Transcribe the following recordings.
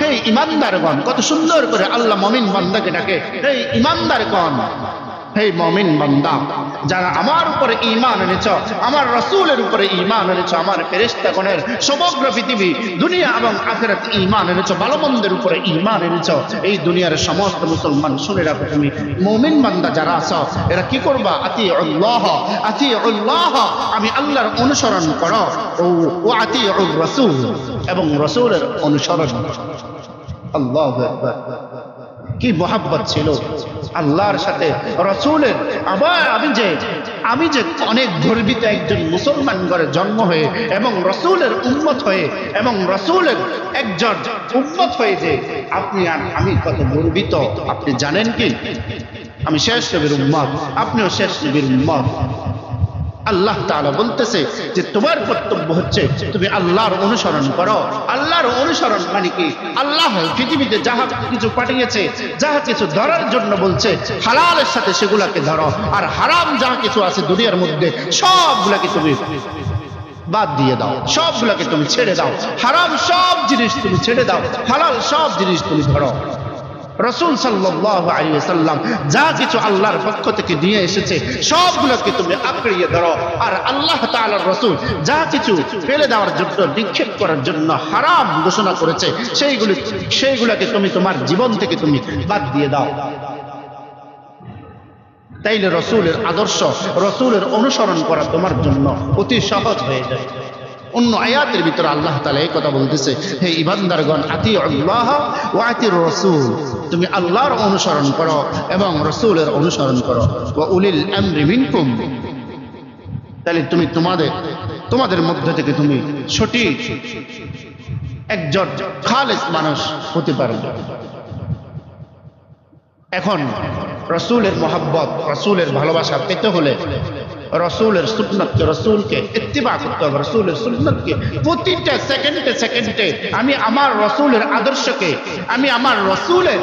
হে ঈমানদারগণ কত সুন্দর করে আল্লাহ মমিন বান্দাকে ডাকে। হে ঈমানদারগণ হে মুমিন বান্দা, যারা আমার উপরে ঈমান এনেছ, আমার রাসূলের উপরে ঈমান এনেছ, আমার ফেরেশতাগণের সমগ্র পৃথিবী, দুনিয়া এবং আখিরাত ঈমান এনেছ ভালো মন্দের উপরে ঈমান এনেছ, এই দুনিয়ার সমস্ত মুসলমান শুনে রাখো তুমি। মমিন বান্দা যারা আছো, এরা কি করবা? আতি আল্লাহ আতি আল্লাহ আমি আল্লাহর অনুসরণ করো। ও ও আতি রসুল, এবং রাসূলের অনুসরণ। আল্লাহু কি মোহাব্বত ছিল? আল্লাহর সাথে, রসুলের, আবার আমি যে আমি যে অনেক গর্বিত একজন মুসলমান ঘরে জন্ম হয়ে এবং রসুলের উন্মত হয়ে এবং রসুলের একজন উন্মত হয়ে যে আপনি আর আমি কত গর্বিত, আপনি জানেন কি? আমি শেষ নবীর উম্মত, আপনিও শেষ নবীর উম্মত। আল্লাহ তাআলা বলতেছে যে তোমার কর্তব্য হচ্ছে তুমি আল্লাহর অনুসরণ করো। আল্লাহর অনুসরণ মানে কি? আল্লাহ পৃথিবীতে যাহা কিছু পাঠিয়েছে, যাহা কিছু ধরার জন্য বলছে, হালালের সাথে সেগুলাকে ধরো। আর হারাম যাহা কিছু আছে দুনিয়ার মধ্যে, সবগুলাকে তুমি বাদ দিয়ে দাও। সবগুলাকে তুমি ছেড়ে দাও। হারাম সব জিনিস তুমি ছেড়ে দাও। হালাল সব জিনিস তুমি ধরো। রসুল সাল্লাহ আলী সাল্লাম যা কিছু আল্লাহর পক্ষ থেকে নিয়ে এসেছে, সবগুলোকে তুমি আঁকড়িয়ে ধরো। আর আল্লাহ তাআলার রসুল যা কিছু ফেলে দেওয়ার জন্য নিক্ষেপ করার জন্য হারাম ঘোষণা করেছে, সেইগুলি সেইগুলোকে তুমি তোমার জীবন থেকে তুমি বাদ দিয়ে দাও। তাইলে রসুলের আদর্শ, রসুলের অনুসরণ করা তোমার জন্য অতি সহজ হয়ে যায়। অন্য আয়াতের ভিতরে আল্লাহ তালা এই কথা বলতেছে, হে ইবান্দারগণ আতি আল্লাহ ও আতির রসুল তুমি আল্লাহর অনুসরণ করো এবং রসুলের অনুসরণ করো। ও উলিল আমরি মিনকুম। তাহলে তুমি তোমাদের তোমাদের মধ্য থেকে তুমি সঠিক একজন খালেস মানুষ হতে পারবে এখন রসুলের মোহাব্বত, রসুলের ভালোবাসা পেতে হলে রসুলের সুন্নতকে রসুলকে ইত্তিবা করতে হবে, রসুলের সুন্নতকে। প্রতিটা সেকেন্ডে সেকেন্ডে আমি আমার রসুলের আদর্শকে, আমি আমার রসুলের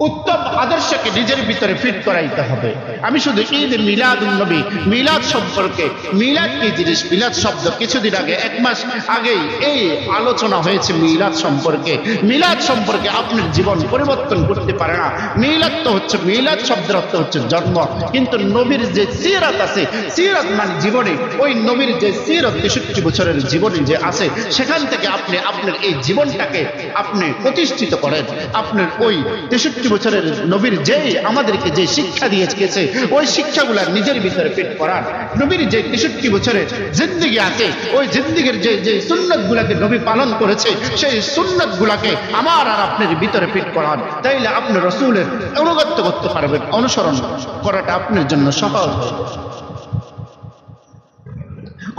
উত্তম আদর্শকে নিজের ভিতরে ফিট করাইতে হবে। আমি শুধু ঈদ মিলাদ নবী, মিলাদ সম্পর্কে, মিলাদ কি জিনিস? মিলাদ শব্দ কিছুদিন আগে, এক মাস আগেই এই আলোচনা হয়েছে মিলাদ সম্পর্কে। মিলাদ সম্পর্কে আপনার জীবন পরিবর্তন করতে পারে না। মিলাদ তো হচ্ছে, মিলাদ শব্দের অর্থ হচ্ছে জন্ম। কিন্তু নবীর যে সিরাত আছে, সিরাত মানে জীবনে, ওই নবীর যে সিরত তেষট্টি বছরের জীবনে যে আছে, সেখান থেকে আপনি আপনার এই জীবনটাকে আপনি প্রতিষ্ঠিত করেন। আপনার ওই তেষট্টি বছরের নবীর যে আমাদেরকে যে শিক্ষা দিয়ে গেছে ওই শিক্ষাগুলা নিজের ভিতরে ফিট করার নবীর যে তেষট্টি বছরের জিন্দিগি আছে, ওই জিন্দিগির যে যে সুন্নত গুলাকে নবী পালন করেছে, সেই সুন্নত গুলাকে আমার আর আপনার ভিতরে ফিট করার তাইলে আপনি রসুলের অনুগত্য করতে পারবেন, অনুসরণ করাটা আপনার জন্য সহজ।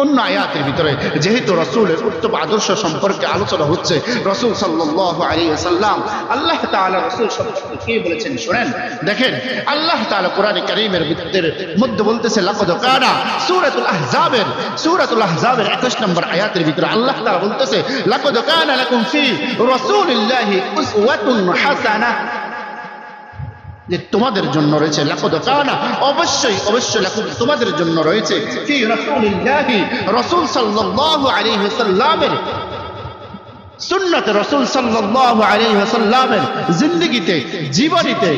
অন্য আয়াতের ভিতরে, যেহেতু রসুলের উত্তম আদর্শ সম্পর্কে আলোচনা হচ্ছে, রসুল সাল্লাহ আলী সাল্লাম আল্লাহ তাআলা রসুল কি বলেছেন শোনেন? দেখেন, আল্লাহ তাআলা কোরআন করিমের মধ্যে বলতেছে, লাকদ কানা সূরাতুল আহজাবের সূরাতুল আহজাবের 21 নম্বর আয়াতের ভিতরে আল্লাহ তাআলা বলতেছে, লাকদ কানা লাকুম ফি রাসূলিল্লাহি উসওয়াতুন হাসানাহ। যে তোমাদের জন্য রয়েছে লাকদ কানা। অবশ্যই অবশ্যই লাকুম তোমাদের জন্য রয়েছে। ফি রাসূলিল্লাহি, রাসূল সাল্লাল্লাহু আলাইহি ওয়াসাল্লামের সুন্নাত, রাসূল সাল্লাল্লাহু আলাইহি ওয়াসাল্লামের জিন্দেগিতে, জীবনীতে,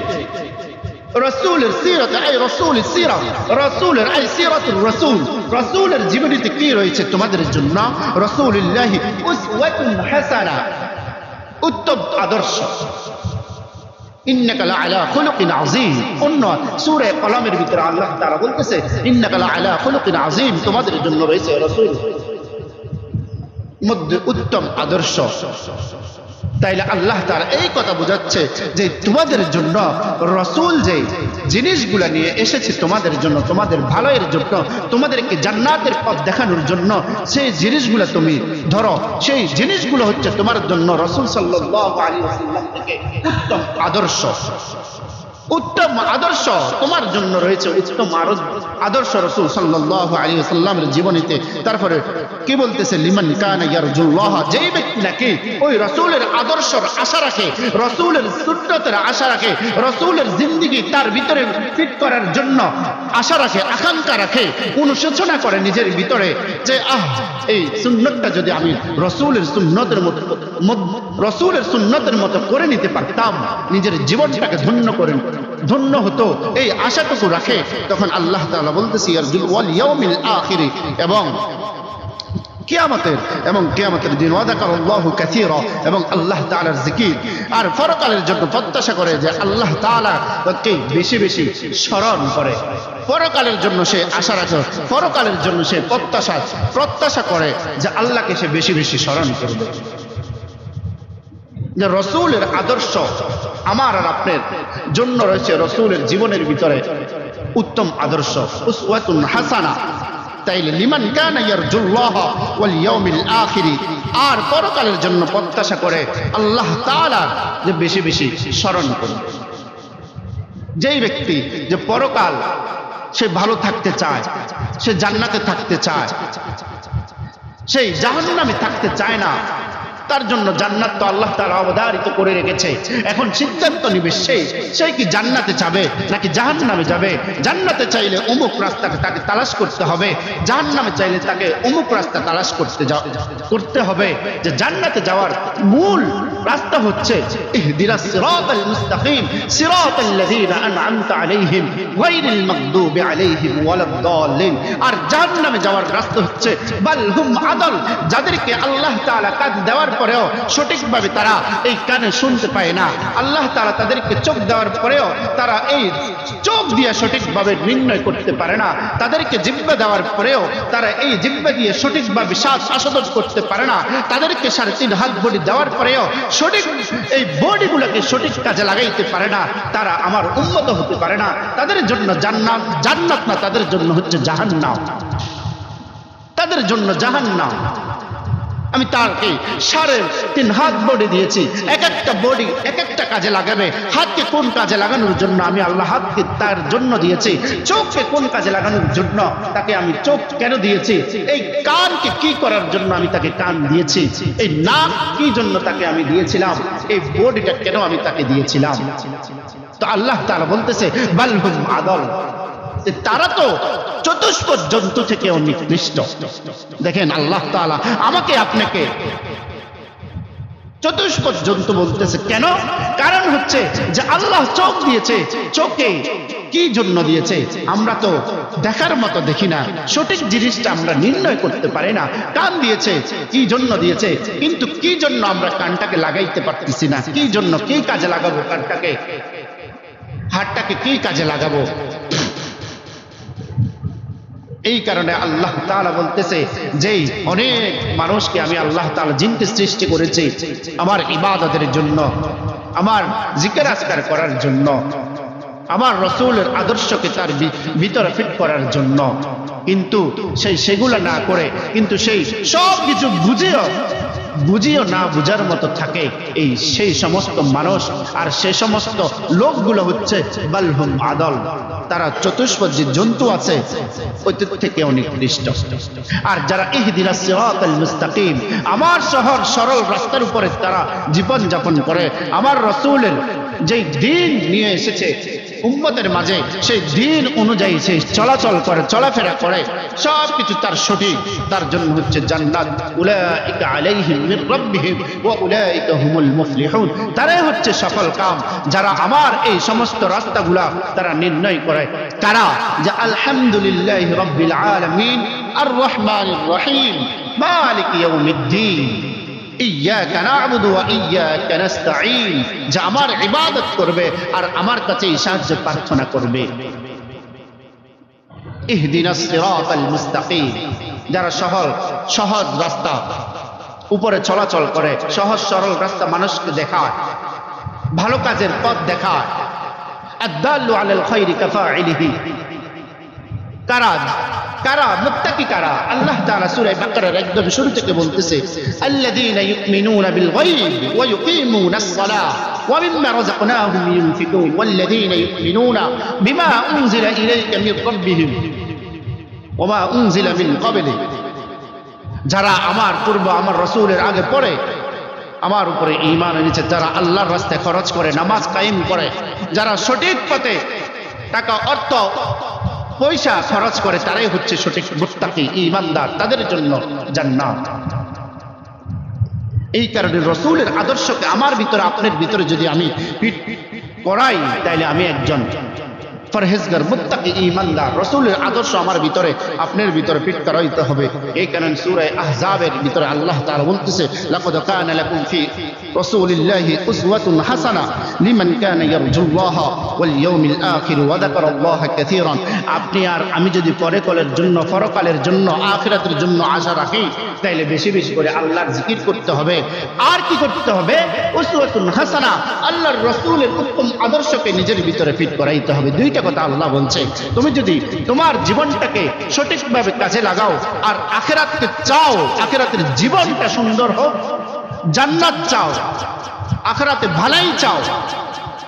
রসুলের সিরত আই রসুলের সিরা, রসুলের আই সিরাতুর রসুল, রসুলের জীবনীতে কি রয়েছে তোমাদের জন্য? রসুলিল্লাহি উসওয়াতুন হাসানা, উত্তম আদর্শ। ইন্নাকা লাআলা খুলুকিন আযীম অন্য সূরা কলামের ভিতরে আল্লাহ তাআলা বলতেছে ইন্নাকা লাআলা খুলুকিন আযীম তোমাদের জন্য রয়েছে রাসূল মধ্যে উত্তম আদর্শ তাইলে আল্লাহ তার এই কথা বোঝাচ্ছে যে তোমাদের জন্য রসুল যে জিনিসগুলো নিয়ে এসেছে তোমাদের জন্য, তোমাদের ভালোয়ের জন্য, তোমাদেরকে জান্নাতের পথ দেখানোর জন্য, সেই জিনিসগুলো তুমি ধরো, সেই জিনিসগুলো হচ্ছে তোমার জন্য রসুল সাল্লাহ আলী থেকে উত্তম আদর্শ। উত্তম আদর্শ তোমার জন্য রয়েছে উত্তম আদর্শ রসুল সাল্লাহ আলী সাল্লামের জীবনীতে। তারপরে কি বলতেছে? লিমান কান যেই ব্যক্তি নাকি ওই রসুলের আদর্শর আশা রাখে, রসুলের সুন্নতের আশা রাখে, রসুলের জিন্দিগি তার ভিতরে ফিট করার জন্য আশা রাখে, আকাঙ্ক্ষা রাখে, অনুশোচনা করে নিজের ভিতরে যে, আহ, এই সুন্নতটা যদি আমি রসুলের সুন্নতের মতো, মত- রসুলের সুন্নতের মতো করে নিতে পারতাম, নিজের জীবনটাকে ধন্য করে ধন্য হতো। এই আশাটুকু রাখে তখন আল্লাহ তাআলা বলতেছি আখিরি। এবং কিয়ামতের এবং কিয়ামতের দিন এবং আল্লাহ তাআলার জিকির আর পরকালের জন্য প্রত্যাশা করে যে আল্লাহ তাআলা তাকে বেশি বেশি স্মরণ করে। পরকালের জন্য সে আশা রাখে, পরকালের জন্য সে প্রত্যাশা প্রত্যাশা করে যে আল্লাহকে সে বেশি বেশি স্মরণ করবে। যে রসুলের আদর্শ আমার আর আপনার জন্য রয়েছে রসুলের জীবনের ভিতরে উত্তম আদর্শ হাসানা। আর পরকালের জন্য প্রত্যাশা করে আল্লাহ যে বেশি বেশি স্মরণ করবে যেই ব্যক্তি যে পরকাল সে ভালো থাকতে চায়, সে জান্নাতে থাকতে চায়, সেই জাহান্নামে থাকতে চায় না তার জন্য জান্নাত তো আল্লাহ তার অবধারিত করে রেখেছে। এখন সিদ্ধান্ত নিবে সেই সেই কি জান্নাতে যাবে নাকি জাহান্নামে যাবে? জান্নাতে চাইলে অমুক রাস্তাকে তাকে তালাশ করতে হবে। জাহান্নামে চাইলে তাকে অমুক রাস্তা তালাশ করতে করতে হবে। যে জান্নাতে যাওয়ার মূল রাস্তা হচ্ছে আলাইহিম ওয়ালাদ দাল্লিন আর জাহান্নামে যাওয়ার রাস্তা হচ্ছে, বাল হুম আদল, যাদেরকে আল্লাহ তাআলা কাজ দেওয়ার পরেও সঠিকভাবে তারা এই কানে শুনতে পায় না। আল্লাহ তাআলা তাদেরকে চোখ দেওয়ার পরেও তারা এই চোখ দিয়ে সঠিকভাবে নির্ণয় করতে পারে না। তাদেরকে জিব্বা দেওয়ার পরেও তারা এই জিব্বা দিয়ে সঠিকভাবে শ্বাস আস্বাদন করতে পারে না। তাদেরকে সাড়ে তিন হাত বডি দেওয়ার পরেও সঠিক এই বডিগুলোকে সঠিক কাজে লাগাইতে পারে না। তারা আমার উন্নত হতে পারে না। তাদের জন্য জান্নাত জান্নাত না, তাদের জন্য হচ্ছে জাহান্নাম। তাদের জন্য জাহান্নাম। আমি তারকে সাড়ে তিন হাত বডি দিয়েছি। এক একটা বডি এক একটা কাজে লাগাবে। হাতকে কোন কাজে লাগানোর জন্য আমি আল্লাহ হাতকে তার জন্য দিয়েছি? চোখকে কোন কাজে লাগানোর জন্য তাকে আমি চোখ কেন দিয়েছি? এই কানকে কি করার জন্য আমি তাকে কান দিয়েছি? এই নাক কি জন্য তাকে আমি দিয়েছিলাম? এই বডিটা কেন আমি তাকে দিয়েছিলাম? তো আল্লাহ তারা বলতেছে বালহুম আদল। তারা তো চতুষ্পদ জন্তু থেকেও নিকৃষ্ট দেখেন আল্লাহ তাআলা আমাকে আপনাকে চতুষ্পদ জন্তু বলতেছে। কেন? কারণ হচ্ছে যে আল্লাহ চোখ দিয়েছে, চোখে কি জন্য দিয়েছে? আমরা তো দেখার মতো দেখি না, সঠিক জিনিসটা আমরা নির্ণয় করতে পারি না। কান দিয়েছে, কি জন্য দিয়েছে? কিন্তু কি জন্য আমরা কানটাকে লাগাইতে পারতেছি না? কি জন্য কি কাজে লাগাবো কানটাকে? হাতটাকে কি কাজে লাগাবো? এই কারণে আল্লাহ তাআলা বলতেছে, যেই অনেক মানুষকে আমি আল্লাহ তাআলা জিনকে সৃষ্টি করেছি, আমার ইবাদতের জন্য, আমার জিকির আজকার করার জন্য, আমার রসুলের আদর্শকে তার ভিতরে ফিট করার জন্য, কিন্তু সেই সেগুলো না করে, কিন্তু সেই সব কিছু বুঝেও, বুঝিও না বুঝার মতো থাকে এই সেই সমস্ত মানুষ, আর সে সমস্ত লোকগুলো হচ্ছে বালহুম আদল। তারা চতুষ্পদ যে জন্তু আছে ওইদের থেকে অনেক নিষ্ট আর যারা ইহদিনা সিরাতাল মুস্তাকিম, আমার শহর সরল রাস্তার উপরে তারা জীবন যাপন করে, আমার রসুলের যেই দিন নিয়ে এসেছে উম্মতের মাঝে সেই দিন অনুযায়ী সে চলাচল করে, চলাফেরা করে সব কিছু তার সঠিক। তার জন্য হচ্ছে জান্নাত। উলাইকা আলাইহিম মির রাব্বিহিম ওয়া উলাইকা হুমুল মুফলিহুন। তারাই হচ্ছে সফল কাম। যারা আমার এই সমস্ত রাস্তাগুলা তারা নির্ণয় করে। তারা যে আলহামদুলিল্লাহি রাব্বিল আলামিন, আর রহমানির রহিম, মালিক ইয়াউমিদ্দিন। আমার ইবাদত করবে আর আমার কাছেই সাহায্য প্রার্থনা করবে। যারা সহজ সহজ রাস্তা, উপরে চলাচল করে, সহজ সরল রাস্তা মানুষকে দেখায়, ভালো কাজের পথ দেখায়। কারা কারা? মুত্তাকি কারা? আল্লাহ তাআলা সূরা বাকারার একদম শুরু থেকে বলতেছে, আল্লাযীনা ইউমিনুনা বিল গায়ব ওয়া ইউকিমুনাস সালাহ ওয়া মিম্মা রাযাকনাহুম ইউনফিকুন ওয়াল্লাযীনা ইউমিনুনা বিমা উনজিলা ইলাইকা মির রাব্বিহিম ওয়া মা উনজিলা মিন ক্বাবলিহি। যারা আমার পূর্ব, আমার রসুলের আগে পড়ে, আমার উপরে ইমান এনেছে, যারা আল্লাহর রাস্তায় খরচ করে, নামাজ কায়েম করে, যারা সঠিক পথে টাকা, অর্থ পয়সা খরচ করে তারাই হচ্ছে সঠিক মুত্তাকি ইমানদার তাদের জন্য জান্নাত। এই কারণে রসুলের আদর্শকে আমার ভিতরে, আপনার ভিতরে যদি আমি করাই, তাইলে আমি একজন ফরহেজগার মুত্তাকি ইমানদার রসুলের আদর্শ আমার ভিতরে, আপনার ভিতরে করাইতে হবে। এই কারণে সূরা আহজাবের ভিতরে আল্লাহ তাআলা বলতেছে, লাকাদ কানা লাকুম ফি রাসূলিল্লাহি উসওয়াতুন হাসানা লিমান কানা ইয়ারজুল্লাহ ওয়াল ইয়াউমিল আখির ওয়া যাকারাল্লাহ কাসীরান। আপনি আর আমি যদি পরকালের জন্য পরকালের জন্য, আখিরাতের জন্য আশা রাখি তাইলে বেশি বেশি করে আল্লাহর জিকির করতে হবে। আর কি করতে হবে? হাসানা, আল্লাহর রাসূলের উত্তম আদর্শকে নিজের ভিতরে ফিট করাইতে হবে। দুইটা কথা আল্লাহ বলছে। তুমি যদি তোমার জীবনটাকে সঠিকভাবে কাজে লাগাও আর আখেরাতকে চাও, আখেরাতের জীবনটা সুন্দর হোক, জান্নাত চাও, আখেরাতে ভালাই চাও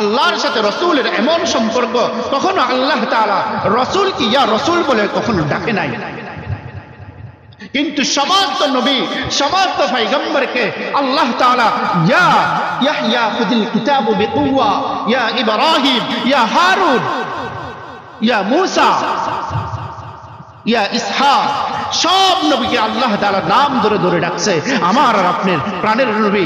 আল্লাহর সাথে রসুলের এমন সম্পর্ক, কখনো আল্লাহ তালা রসুল কি ইয়া রসুল বলে কখনো ডাকে নাই। কিন্তু সমস্ত নবী সমস্ত পাইগম্বরকে আল্লাহ তাআলা ইয়া ইয়াহইয়া খুদিল কিতাবু ইয়া ইব্রাহিম, ইয়া হারুন, ইয়া মুসা ইয়া ইসহাক, সব নবীকে আল্লাহ তাআলা নাম ধরে ধরে ডাকছে। আমার আর আপনার প্রাণের নবী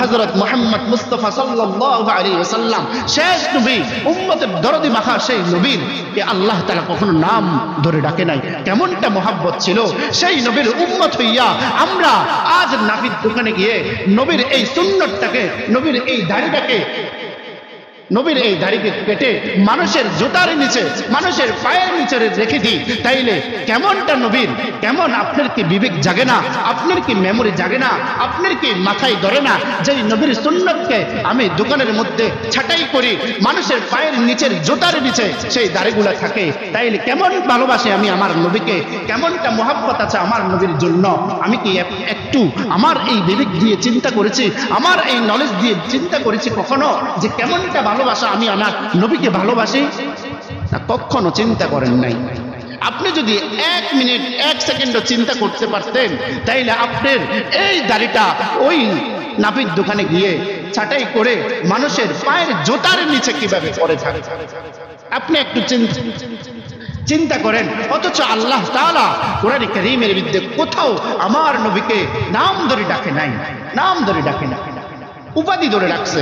হযরত মুহাম্মদ মুস্তাফা সাল্লাল্লাহু আলাইহি ওয়াসাল্লাম, শেষ নবী, উম্মতের দরদি মাখা সেই নবীর কে আল্লাহ তাআলা কখনো নাম ধরে ডাকে নাই। কেমনটা মোহাব্বত ছিল, সেই নবীর উম্মত হইয়া আমরা আজ নাফির দোকানে গিয়ে নবীর এই সুন্নতটাকে, নবীর এই দাড়িটাকে নবীর এই দাড়িকে কেটে মানুষের জুতার নিচে, মানুষের পায়ের নিচে রেখে দিই। তাইলে কেমনটা নবীর? কেমন আপনার কি বিবেক জাগে না? আপনার কি মেমোরি জাগে না? আপনার কি মাথায় ধরে না? যে নবীর সুন্নতকে আমি দোকানের মধ্যে ছাটাই করি, মানুষের পায়ের নিচের জুতার নিচে সেই দাড়িগুলা থাকে। তাইলে কেমন ভালোবাসে আমি আমার নবীকে? কেমনটা মোহাব্বত আছে আমার নবীর জন্য? আমি কি একটু আমার এই বিবেক দিয়ে চিন্তা করেছি? আমার এই নলেজ দিয়ে চিন্তা করেছি কখনো? যে কেমনটা ভালোবাসা আমি আমার নবীকে ভালোবাসি না কখনো চিন্তা করেন নাই। আপনি যদি এক মিনিট, এক সেকেন্ডও চিন্তা করতে পারতেন, তাইলে আপনার এই দাড়িটা ওই নাপির দোকানে গিয়ে ছাটাই করে মানুষের পায়ের জোতার নিচে কীভাবে পড়ে থাকে? আপনি একটু চিন্তা করেন, অথচ আল্লাহ তাআলা কোরআন করিমের বিরুদ্ধে কোথাও আমার নবীকে নাম ধরে ডাকে নাই, নাম ধরে ডাকে না উপাধি ধরে রাখছে।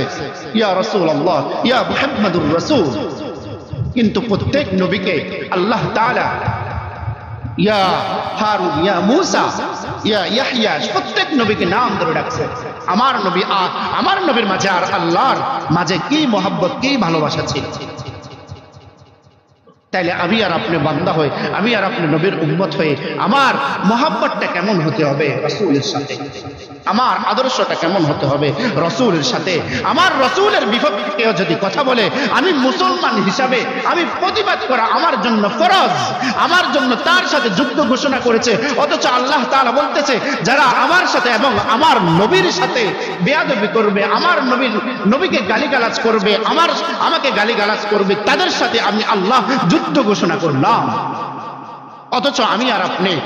ইয়া রসুল আল্লাহ ইয়া মুহাম্মাদুর রসুল। কিন্তু প্রত্যেক নবীকে আল্লাহ তাআলা ইয়া হারুন, ইয়া মুসা, ইয়া ইয়াহইয়া, প্রত্যেক নবীকে নাম ধরে ডাকছে আমার নবী আর, আমার নবীর মাঝে আর আল্লাহর মাঝে কি মোহাব্বত, কি ভালোবাসা ছিল? তাইলে আমি আর আপনি বান্দা হয়ে, আমি আর আপনি নবীর উম্মত হয়ে আমার মোহাব্বতটা কেমন হতে হবে রসুলের সাথে? আমার আদর্শটা কেমন হতে হবে? রসুলের সাথে। আমার রসুলের বিপক্ষে যদি কথা বলে, আমি মুসলমান হিসাবে আমি প্রতিবাদ করা আমার জন্য ফরজ, আমার জন্য তার সাথে যুদ্ধ ঘোষণা করেছে, অথচ আল্লাহ তাআলা বলতেছে, যারা আমার সাথে এবং আমার নবীর সাথে বেয়াদবি করবে, আমার নবীর, নবীকে গালিগালাজ করবে, আমার, আমাকে গালিগালাজ করবে, তাদের সাথে আমি আল্লাহ যুদ্ধ ঘোষণা করলাম। অথচ আমি আর আপনি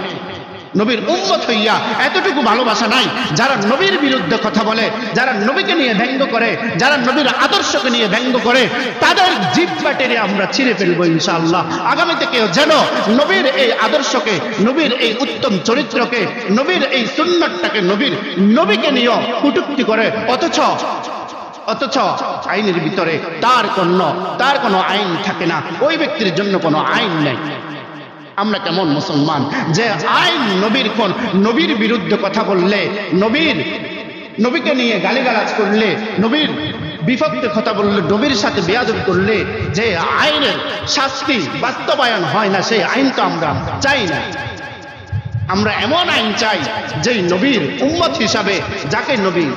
নবীর উম্মত হইয়া এতটুকু ভালোবাসা নাই, যারা নবীর বিরুদ্ধে কথা বলে, যারা নবীকে নিয়ে ব্যঙ্গ করে, যারা নবীর আদর্শকে নিয়ে ব্যঙ্গ করে, তাদের জীব টেনে আমরা ছিঁড়ে ফেলব ইনশাআল্লাহ। আগামীতে কেউ যেন নবীর এই আদর্শকে, নবীর এই উত্তম চরিত্রকে, নবীর এই সুন্নতটাকে নবীর নবীকে নিয়ে কুটুক্তি করে, অথচ অথচ আইনের ভিতরে তার কোনো তার কোনো আইন থাকে না। ওই ব্যক্তির জন্য কোনো আইন নেই। আমরা কেমন মুসলমান? যে আইন নবীর কোন, নবীর বিরুদ্ধে কথা বললে, নবীর, নবীকে নিয়ে গালিগালাজ করলে, নবীর বিপক্ষে কথা বললে, নবীর সাথে বেয়াদব করলে, যে আইনের শাস্তি বাস্তবায়ন হয় না, সেই আইন তো আমরা চাই না। আমরা এমন আইন চাই যে নবীর উম্মত হিসাবে যাকে নবী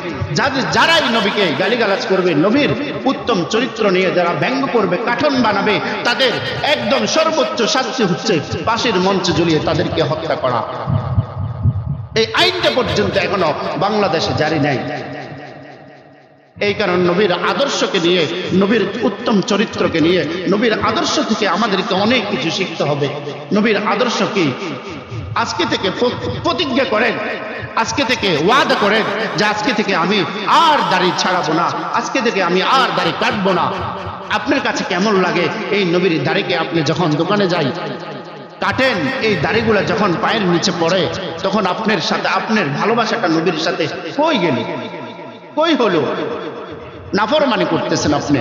যারাই নবীকে গালিগালাজ করবে, নবীর উত্তম চরিত্র নিয়ে যারা ব্যঙ্গ করবে, কাঠন বানাবে, তাদের একদম সর্বোচ্চ শাস্তি হচ্ছে পাশের মঞ্চে ঝুলিয়ে তাদেরকে হত্যা করা। এই আইনটা পর্যন্ত এখনও বাংলাদেশে জারি নাই। এই কারণ নবীর আদর্শকে নিয়ে, নবীর উত্তম চরিত্রকে নিয়ে, নবীর আদর্শ থেকে আমাদেরকে অনেক কিছু শিখতে হবে। নবীর আদর্শ কি? আজকে থেকে প্রতিজ্ঞা করেন। আজকে থেকে ওয়াদা করেন যে আজকে থেকে আমি আর দাড়ি ছাড়াবো না। আজকে থেকে আমি আর দাড়ি কাটবো না। আপনার কাছে কেমন লাগে এই নবীর দাড়িকে আপনি যখন দোকানে যাই, কাটেন, এই দাড়িগুলো যখন পায়ের নিচে পড়ে, তখন আপনার সাথে, আপনার ভালোবাসাটা নবীর সাথে কই গেল? কই হলো? নাফরমানি করতেছেন আপনি।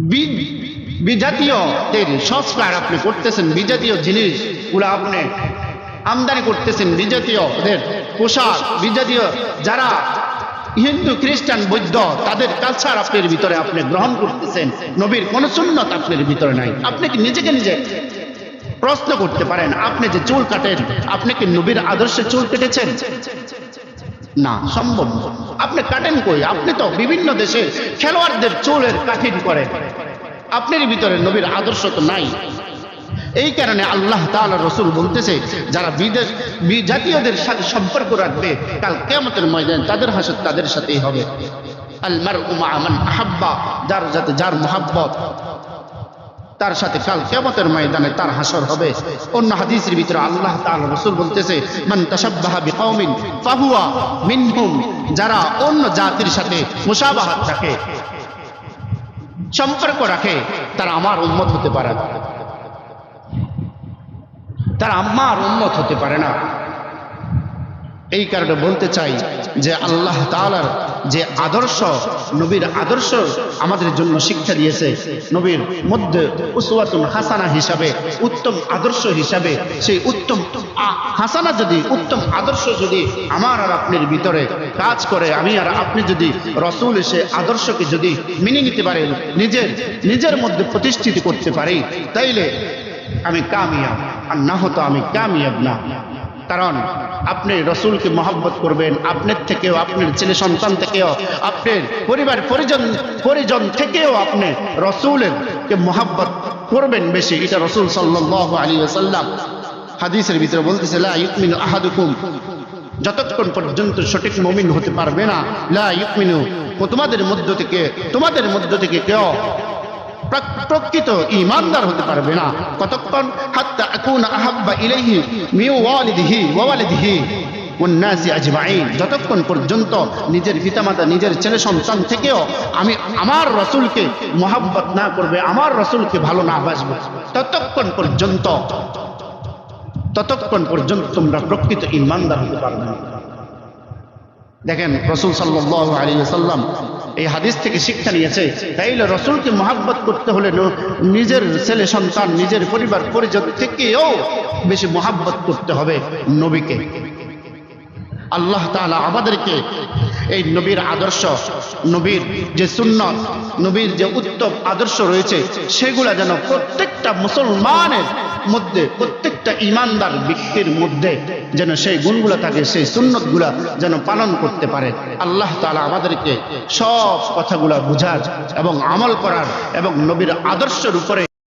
বি- বিজাতীয়দের সংস্কার আপনি করতেছেন, বিজাতীয় জিনিসগুলো আপনি আমদানি করতেছেন, বিজাতীয়দের পোশাক, বিজাতীয় যারা হিন্দু, খ্রিস্টান, বৌদ্ধ, তাদের কালচার আপনার ভিতরে আপনি গ্রহণ করতেছেন, নবীর কোন সুন্নত আপনার ভিতরে নাই। আপনি কি নিজেকে নিজে প্রশ্ন করতে পারেন, আপনি যে চুল কাটেন, আপনি কি নবীর আদর্শে চুল কেটেছেন? না, সম্ভব আপনি কাটেন কই? আপনি তো বিভিন্ন দেশে খেলোয়াড়দের চুলের কাঠিন করে আপনার ভিতরে নবীর আদর্শ তো নাই। এই কারণে আল্লাহ তাআলা রসুল বলতেছে, যারা বিদেশ জাতীয়দের সাথে সম্পর্ক রাখবে, কাল কেমতের ময়দান তাদের হাসত তাদের সাথেই হবে। আলমার উমা আমান আহাব্বা, যার যাতে যার মোহাব্বত তার সাথে কাল কেমতের ময়দানে তার হাসর হবে। অন্য হাদিসের ভিতরে আল্লাহ রাসূল বলতেছে যারা অন্য জাতির সাথে মুশাবাহাত রাখে, সম্পর্ক রাখে, তারা আমার উন্মত হতে পারে না। তারা আমার উন্মত হতে পারে না। এই কারণে বলতে চাই যে আল্লাহ তাআলার যে আদর্শ, নবীর আদর্শ আমাদের জন্য শিক্ষা দিয়েছে, নবীর মধ্যে উসওয়াতুন হাসানা হিসাবে, উত্তম আদর্শ হিসাবে, সেই উত্তম হাসানা যদি, উত্তম আদর্শ যদি আমার আর আপনার ভিতরে কাজ করে, আমি আর আপনি যদি রসুল এসে আদর্শকে যদি মেনে নিতে পারেন, নিজের নিজের মধ্যে প্রতিষ্ঠিত করতে পারি, তাইলে আমি কামিয়াব, আর না হতো আমি কামিয়াব না। কারণ আপনি রসুলকে মহব্বত করবেন, আপনার থেকেও, আপনার ছেলে সন্তান থেকেও, আপনার পরিবার, পরিজন পরিজন থেকেও আপনি রসুলের কে মহব্বত করবেন বেশি। এটা রসুল সাল্লাহ আলী সাল্লাম হাদিসের ভিতরে বলতেছে, লা ইউমিনু আহাদুকুম। যতক্ষণ পর্যন্ত সঠিক মমিন হতে পারবে না, লা ইউমিনু। তোমাদের মধ্য থেকে, তোমাদের মধ্য থেকে কেউ প্রকৃত ইমানদার হতে পারবে না। কতক্ষণ? হাত্তা আকুন আহাব্বা ইলাইহি মিউ ওয়ালিদিহি ওয়া ওয়ালিদিহি ওয়ান্নাসি আজমাইন। যতক্ষণ পর্যন্ত নিজের পিতামাতা, নিজের ছেলে সন্তান থেকেও আমি আমার রসুলকে মোহাব্বত না করবে, আমার রসুলকে ভালো না বাসবে, ততক্ষণ পর্যন্ত ততক্ষণ পর্যন্ত তোমরা প্রকৃত ইমানদার হতে পারবে না। দেখেন, রসুল সাল্লাহ আলী সাল্লাম এই হাদিস থেকে শিক্ষা নিয়েছে, তাইলে রসুলকে মহাব্বত করতে হলে নিজের ছেলে সন্তান, নিজের পরিবার পরিজন থেকেও বেশি মহাব্বত করতে হবে নবীকে। আল্লাহ তাআলা আমাদেরকে এই নবীর আদর্শ, নবীর যে সুন্নত, নবীর যে উত্তম আদর্শ রয়েছে, সেগুলা যেন প্রত্যেকটা মুসলমানের মধ্যে, প্রত্যেকটা ইমানদার ব্যক্তির মধ্যে যেন সেই গুণগুলো থাকে, সেই সুন্নতগুলা যেন পালন করতে পারে। আল্লাহ তালা আমাদেরকে সব কথাগুলা বুঝার এবং আমল করার এবং নবীর আদর্শের উপরে